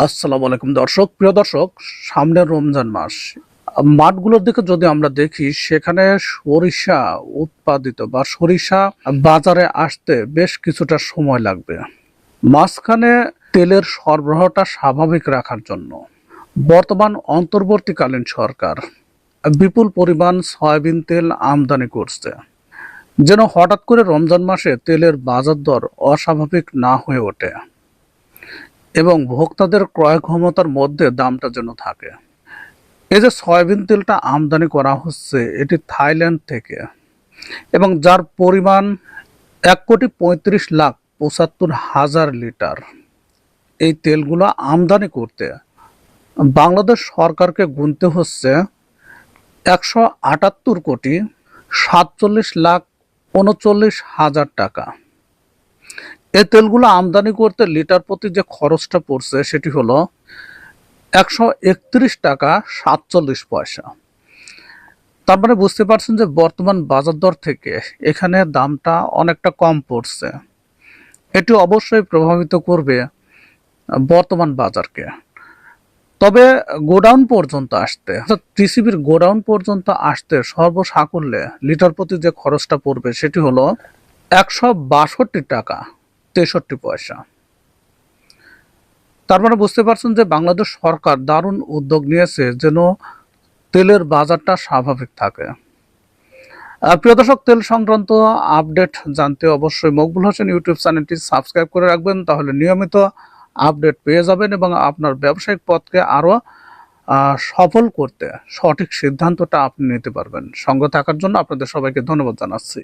আসসালামু আলাইকুম দর্শক। প্রিয় দর্শক সামনে রমজান মাস। মাঠগুলোর দিকে যদি আমরা দেখি, সেখানে সরিষা উৎপাদিত বা সরিষা বাজারে আসতে বেশ কিছুটা সময় লাগবে। মাঝখানে তেলের সরবরাহটা স্বাভাবিক রাখার জন্য। বর্তমান অন্তর্বর্তীকালীন সরকার বিপুল পরিমাণ সয়াবিন তেল আমদানি করছে। যেন হঠাৎ করে রমজান মাসে তেলের বাজার দর অস্বাভাবিক না হয়ে ওঠে। এবং ভোক্তাদের ক্রয় ক্ষমতার মধ্যে দামটা যেন থাকে। এই যে সয়াবিন তেলটা আমদানি করা হচ্ছে, এটি থাইল্যান্ড থেকে। এবং যার পরিমাণ এক কোটি পঁয়ত্রিশ লাখ পঁচাত্তর হাজার লিটার। এই তেলগুলো আমদানি করতে বাংলাদেশ সরকারকে গুনতে হচ্ছে একশো আটাত্তর কোটি সাতচল্লিশ লাখ উনচল্লিশ হাজার টাকা। এই তেলগুলো আমদানি করতে লিটার প্রতি যে খরচটা পড়ছে সেটি হলো একশো একত্রিশ টাকা সাতচল্লিশ পয়সা। তার মানে বুঝতে পারছেন যে বর্তমান বাজার দর থেকে এখানে দামটা অনেকটা কম পড়ছে। এটি অবশ্যই প্রভাবিত করবে বর্তমান বাজারকে। তবে গোডাউন পর্যন্ত আসতে টিসিবির গোডাউন পর্যন্ত আসতে সর্বসাকুল্যে লিটার প্রতি যে খরচটা পড়বে সেটি হলো একশো বাষট্টি টাকা। তেষট্টি পয়সা। তার মানে বুঝতে পারছেন যে বাংলাদেশ সরকার দারুণ উদ্যোগ নিয়েছে যেন তেলের বাজারটা স্বাভাবিক থাকে। প্রিয় দর্শক, তেল সংক্রান্ত আপডেট জানতে অবশ্যই মকবুল হোসেন ইউটিউব চ্যানেলটি সাবস্ক্রাইব করে রাখবেন, তাহলে নিয়মিত আপডেট পেয়ে যাবেন এবং আপনার ব্যবসায়িক পথকে আরও সফল করতে সঠিক সিদ্ধান্তটা আপনি নিতে পারবেন। সঙ্গে থাকার জন্য আপনাদের সবাইকে ধন্যবাদ জানাচ্ছি।